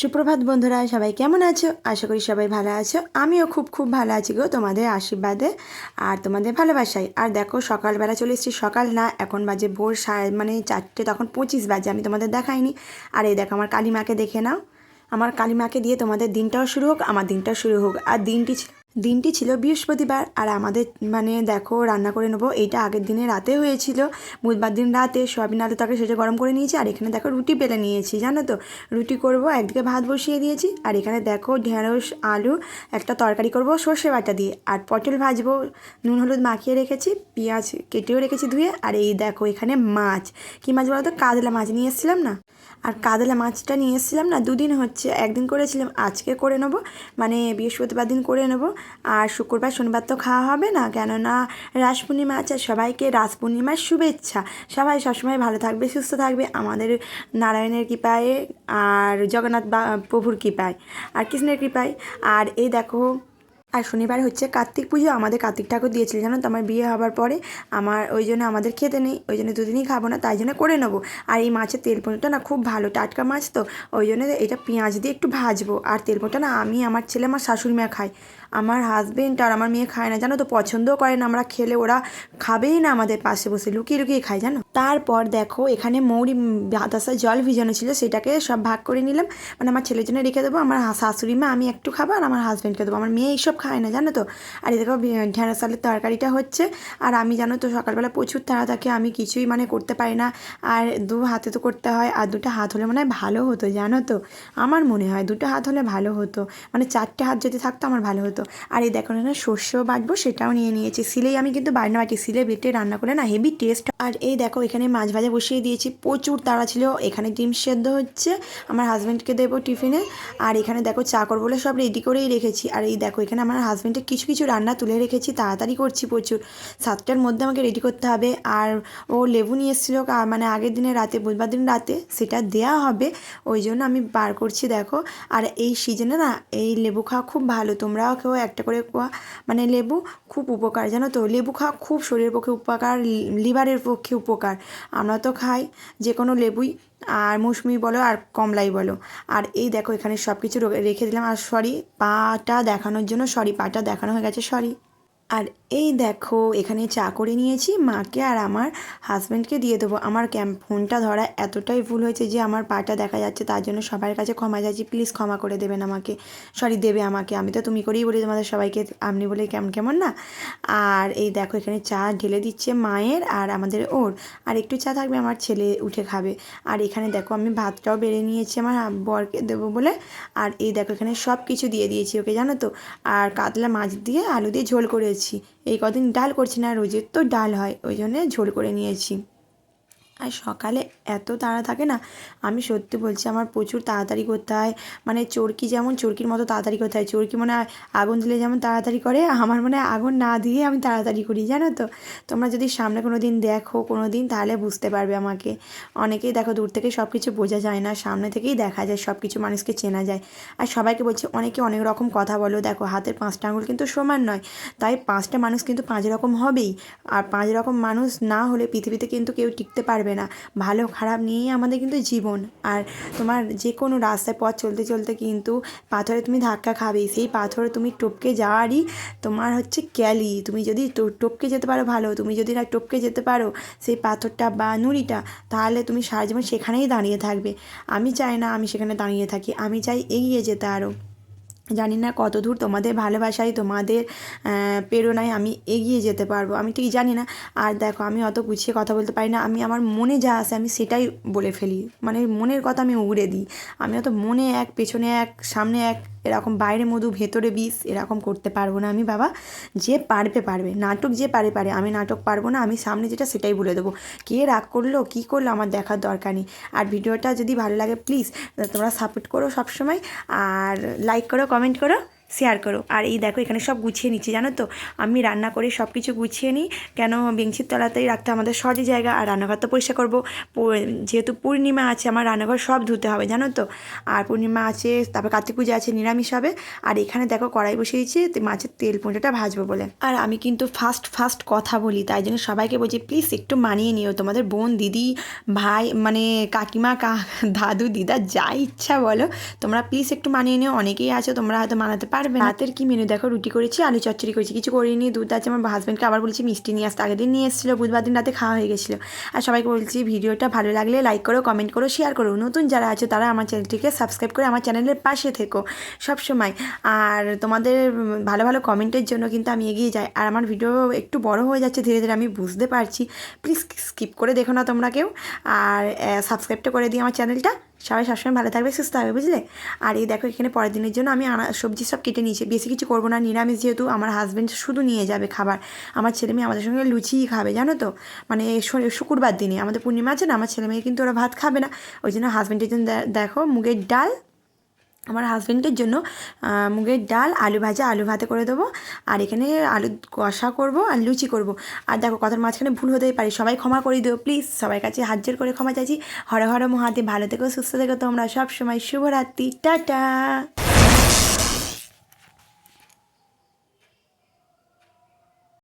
সুপ্রভাত বন্ধুরা, সবাই কেমন আছো? আশা করি সবাই ভালো আছো। আমিও খুব খুব ভালো আছি গো তোমাদের আশীর্বাদে আর তোমাদের ভালোবাসায়। আর দেখো, সকালবেলা চলে এসেছি, সকাল না, এখন বাজে ভোর সাড়ে মানে চারটে, তখন পঁচিশ বাজে, আমি তোমাদের দেখাইনি। আর এই দেখো, আমার কালিমাকে দেখে নাও। আমার কালিমাকে দিয়ে তোমাদের দিনটাও শুরু হোক, আমার দিনটাও শুরু হোক। আর দিনটি ছিল দিনটি ছিল বৃহস্পতিবার আর আমাদের মানে দেখো, রান্না করে নেব। এইটা আগের দিনে রাতে হয়েছিল। বুধবার দিন রাতে সয়াবিন আলু তাকে সেটা গরম করে নিয়েছি আর এখানে দেখো রুটি বেলে নিয়েছি, জানো তো? রুটি করব, একদিকে ভাত বসিয়ে দিয়েছি আর এখানে দেখো ঢেঁড়স, আলু, একটা তরকারি করব সর্ষে বাটা দিয়ে। আর পটল ভাজবো, নুন হলুদ মাখিয়ে রেখেছি, পেঁয়াজ কেটেও রেখেছি ধুয়ে আর এই দেখো এখানে মাছ। কী মাছ বলো তো? কাতলা মাছ নিয়ে এসেছিলাম না? আর কাতলা মাছটা নিয়ে এসেছিলাম না? দুদিন হচ্ছে, একদিন করেছিলাম, আজকে করে নেব মানে বৃহস্পতিবার দিন করে নেব। আর শুক্রবার, শনিবার তো খাওয়া হবে না। কেননা রাস পূর্ণিমা আছে, সবাইকে রাস পূর্ণিমার শুভেচ্ছা। সবাই সবসময় ভালো থাকবে, সুস্থ থাকবে আমাদের নারায়ণের কৃপায় আর জগন্নাথ প্রভুর কৃপায়, আর কৃষ্ণের কৃপায়। আর এই দেখো আর শনিবার হচ্ছে কার্তিক পুজো, আমাদের কার্তিক ঠাকুর দিয়েছিল, জানো তো? আমার বিয়ে হওয়ার পরে আমার ওই জন্য আমাদের খেতে নেই, ওই জন্য দুদিনই খাব না, তাই জন্য করে নেব। আর এই মাছের তেল পোনাটা না খুব ভালো, টাটকা মাছ তো, ওই জন্য এটা পেঁয়াজ দিয়ে একটু ভাজবো। আর তেল পোনাটা না আমি, আমার ছেলে, আমার শাশুড়ি মা খাই আমার হাজবেন্ড আর আমার মেয়ে খায় না, জানো তো? পছন্দও করে না, আমরা খেলে ওরা খাবেই না আমাদের পাশে বসে, লুকিয়ে লুকিয়ে খায়, জানো? তারপর দেখো, এখানে মৌরি বাতাসা জল ভিজানো ছিল, সেটাকে সব ভাগ করে নিলাম। মানে আমার ছেলের জন্য রেখে দেবো, আমার শাশুড়ি মা, আমি একটু খাব আর আমার হাজব্যান্ডকে দেবো। আমার মেয়ে এইসব খায় না, জানো তো? আর এই দেখো ঢেঁড়া সালের তরকারিটা হচ্ছে। আর আমি, জানো তো, সকালবেলা প্রচুর তাড়া থাকে আমি কিছুই মানে করতে পারি না। আর দু হাতে তো করতে হয়, আর দুটো হাত হলে মনে হয় ভালো হতো, জানো তো? আমার মনে হয় দুটো হাত হলে ভালো হতো। মানে চারটে হাত যদি থাকতো, আমার ভালো হতো। আর এই দেখো, না শস্য বাটবো, সেটাও নিয়ে নিয়েছি। সিলেই আমি কিন্তু বাড়ি বাটি, সিলে বেটে রান্না করে না হেভি টেস্ট আর এই দেখো, এখানে মাছ ভাজা বসিয়ে দিয়েছি, প্রচুর তাড়া ছিল। এখানে ডিম সেদ্ধ হচ্ছে, আমার হাজব্যান্ডকে দেবো টিফিনে আর এখানে দেখো চা করব বলে সব রেডি করেই রেখেছি। আর এই দেখো, এখানে আমার হাজব্যান্ডের কিছু কিছু রান্না তুলে রেখেছি, তাড়াতাড়ি করছি প্রচুর। সাতটার মধ্যে আমাকে রেডি করতে হবে। আর ও লেবু নিয়ে এসেছিল মানে আগের দিনে রাতে, বুধবার দিন রাতে, সেটা দেয়া হবে। ওই জন্য আমি বার করছি, দেখো। আর এই সিজনে না, এই লেবু খাওয়া খুব ভালো। তোমরাও কেউ একটা করে মানে লেবু খুব উপকার, জানো তো? লেবু খাওয়া খুব শরীরের পক্ষে উপকার লিভারের পক্ষে উপকার। আমরা তো খাই যে কোনো লেবুই। আর মৌসুমি বলো আর কমলাই বলো। আর এই দেখো এখানে সব কিছু রেখে দিলাম। আর সরি পাটা দেখানোর জন্য সরি পাটা দেখানো হয়ে গেছে সরি আর এই দেখো, এখানে চা করে নিয়েছি, মাকে আর আমার হাজব্যান্ডকে দিয়ে দেবো। আমার ক্যাম ফোনটা ধরা এতটাই ভুল হয়েছে যে আমার পাটা দেখা যাচ্ছে, তার জন্য সবার কাছে ক্ষমা চাইছি। প্লিজ ক্ষমা করে দেবেন আমাকে। সরি দেবে আমাকে। আমি তো তুমি করেই বলি তোমাদের সবাইকে আপনি বলে কেমন কেমন না? আর এই দেখো, এখানে চা ঢেলে দিচ্ছে মায়ের আর আমাদের ওর। আর একটু চা থাকবে, আমার ছেলে উঠে খাবে। আর এখানে দেখো, আমি ভাতটাও বেড়ে নিয়েছি, আমার বরকে দেবো বলে। আর এই দেখো, এখানে সব কিছু দিয়ে দিয়েছি ওকে, জানো তো? আর কাতলা মাছ দিয়ে আলু দিয়ে ঝোল করেছি। এই কদিন ডাল করছি না রোজের তো ডাল হয় ওই জন্যে ঝোল করে নিয়েছি। আর সকালে এত তাড়া থাকে না, আমি সত্যি বলছি আমার প্রচুর তাড়াতাড়ি করতে হয়। মানে চরকি যেমন চরকির মতো তাড়াতাড়ি করতে হয়, চরকি মনে আগুন দিলে যেমন তাড়াতাড়ি করে, আমার মনে আগুন না দিয়ে আমি তাড়াতাড়ি করি, জানো তো? তোমরা যদি সামনে কোনো দিন দেখো কোনো দিন তাহলে বুঝতে পারবে আমাকে। অনেকেই দেখো দূর থেকে সব কিছু বোঝা যায় না, সামনে থেকেই দেখা যায় সব কিছু মানুষকে চেনা যায়। আর সবাইকে বলছি, অনেকে অনেক রকম কথা বলো, দেখো হাতের পাঁচটা আঙুল কিন্তু সমান নয়, তাই পাঁচটা মানুষ কিন্তু পাঁচ রকম হবেই। আর পাঁচ রকম মানুষ না হলে পৃথিবীতে কিন্তু কেউ টিকতে পারবে না। ভালো খারাপ নিয়েই আমাদের কিন্তু জীবন। আর তোমার যে কোনো রাস্তায় পথ চলতে চলতে কিন্তু পাথরে তুমি ধাক্কা খাবেই সেই পাথরে তুমি টপকে যাওয়ারই তোমার হচ্ছে ক্যালি। তুমি যদি টপকে যেতে পারো ভালো। তুমি যদি না টপকে যেতে পারো সেই পাথরটা বা নুড়িটা, তাহলে তুমি সারা জীবন সেখানেই দাঁড়িয়ে থাকবে। আমি চাই না আমি সেখানে দাঁড়িয়ে থাকি। আমি চাই এগিয়ে যেতে আরও জানি না কত দূর তোমাদের ভালোবাসায় তোমাদের প্রেরণায় আমি এগিয়ে যেতে পারব। আমি ঠিক জানি না। আর দেখো, আমি অত গুছিয়ে কথা বলতে পারি না। আমি আমার মনে যা আসে আমি সেটাই বলে ফেলি। মানে মনের কথা আমি উড়ে দিই। আমি অত মনে এক, পেছনে এক, সামনে এক, এরকম বাইরে মধু, ভেতরে বিষ, এরকম করতে পারব না আমি বাবা। যে পারবে পারবে। নাটক যে পারে পারে। আমি নাটক পারব না, আমি সামনে যেটা সেটাই বলে দেবো। কে রাগ করল, কী করল, আমার দেখার দরকার নেই। আর ভিডিওটা যদি ভালো লাগে প্লিজ তোমরা সাপোর্ট করো সবসময়। আর লাইক করো কমেন্ট করো। শেয়ার করো। আর এই দেখো, এখানে সব গুছিয়ে নিচ্ছি, জানো তো? আমি রান্না করে সব কিছু গুছিয়ে নিই। কেন বেঞ্চির তলাতেই রাখতে আমাদের সহজে জায়গা। আর রান্নাঘর তো পরিষ্কার করব। যেহেতু পূর্ণিমা আছে, আমার রান্নাঘর সব ধুতে হবে, জানো তো? আর পূর্ণিমা আছে, তারপর কার্তিক পূজা আছে, নিরামিষ হবে। আর এখানে দেখো, কড়াই বসিয়েছি মাছের তেল পুঁটাটা ভাজবো বলে। আর আমি কিন্তু ফার্স্ট ফার্স্ট কথা বলি, তাই জন্য সবাইকে বলছি, প্লিজ একটু মানিয়ে নিও। তোমাদের বোন, দিদি, ভাই মানে কাকিমা, কা, দাদু, দিদা, যা ইচ্ছা বলো, তোমরা প্লিজ একটু মানিয়ে নিও। অনেকেই আছো, তোমরা হয়তো মানাতে পারবে। রাতের কি মেনু দেখো, রুটি করেছি, আলু চচ্চড়ি করেছি। কিছু করিনি, দুধ আছে, আমার হাজব্যান্ডকে আবার বলছি মিষ্টি নিয়ে আসতে আগের দিন নিয়ে এসেছিল, বুধবার দিন রাতে খাওয়া হয়ে গেছিল। আর সবাইকে বলছি, ভিডিওটা ভালো লাগলে লাইক করো কমেন্ট করো শেয়ার করো। নতুন যারা আছে, তারা আমার চ্যানেলটিকে সাবস্ক্রাইব করে আমার চ্যানেলের পাশে থেকো সব সময়। আর তোমাদের ভালো ভালো কমেন্টের জন্য কিন্তু আমি এগিয়ে যাই। আর আমার ভিডিও একটু বড় হয়ে যাচ্ছে ধীরে ধীরে, আমি বুঝতে পারছি। প্লিজ স্কিপ করে দেখো না তোমরা কেউ। আর সাবস্ক্রাইবটা করে দিই আমার চ্যানেলটা সবাই সবসময় ভালো থাকবে, সুস্থ হবে বুঝলে? আর এই দেখো, এখানে পরের দিনের জন্য আমি আনা, সবজি সব কেটে নিয়েছি। বেশি কিছু করব না, নিরামিষ যেহেতু আমার হাজব্যান্ড শুধু নিয়ে যাবে খাবার। আমার ছেলে মেয়ে আমাদের সঙ্গে লুচিই খাবে, জানো তো? মানে শুক্রবার দিনে। আমাদের পূর্ণিমা আছে না, আমার ছেলে মেয়ে কিন্তু ওরা ভাত খাবে না। ওই জন্য হাজব্যান্ডের জন্য দেখো, মুগের ডাল আমার হাজব্যান্ডের জন্য মুগের ডাল, আলু ভাজা, আলু ভাতে করে দেবো। আর এখানে আলু কষা করব আর লুচি করব। আর দেখো কথার মাঝখানে ভুল হতেই পারি, সবাই ক্ষমা করে দিও প্লিজ সবার কাছে হাত জোর করে ক্ষমা চাইছি। হর হর মহাদেব, ভালো থেকো, সুস্থ থেকো তোমরা সব সময় শুভরাত্রি, টাটা!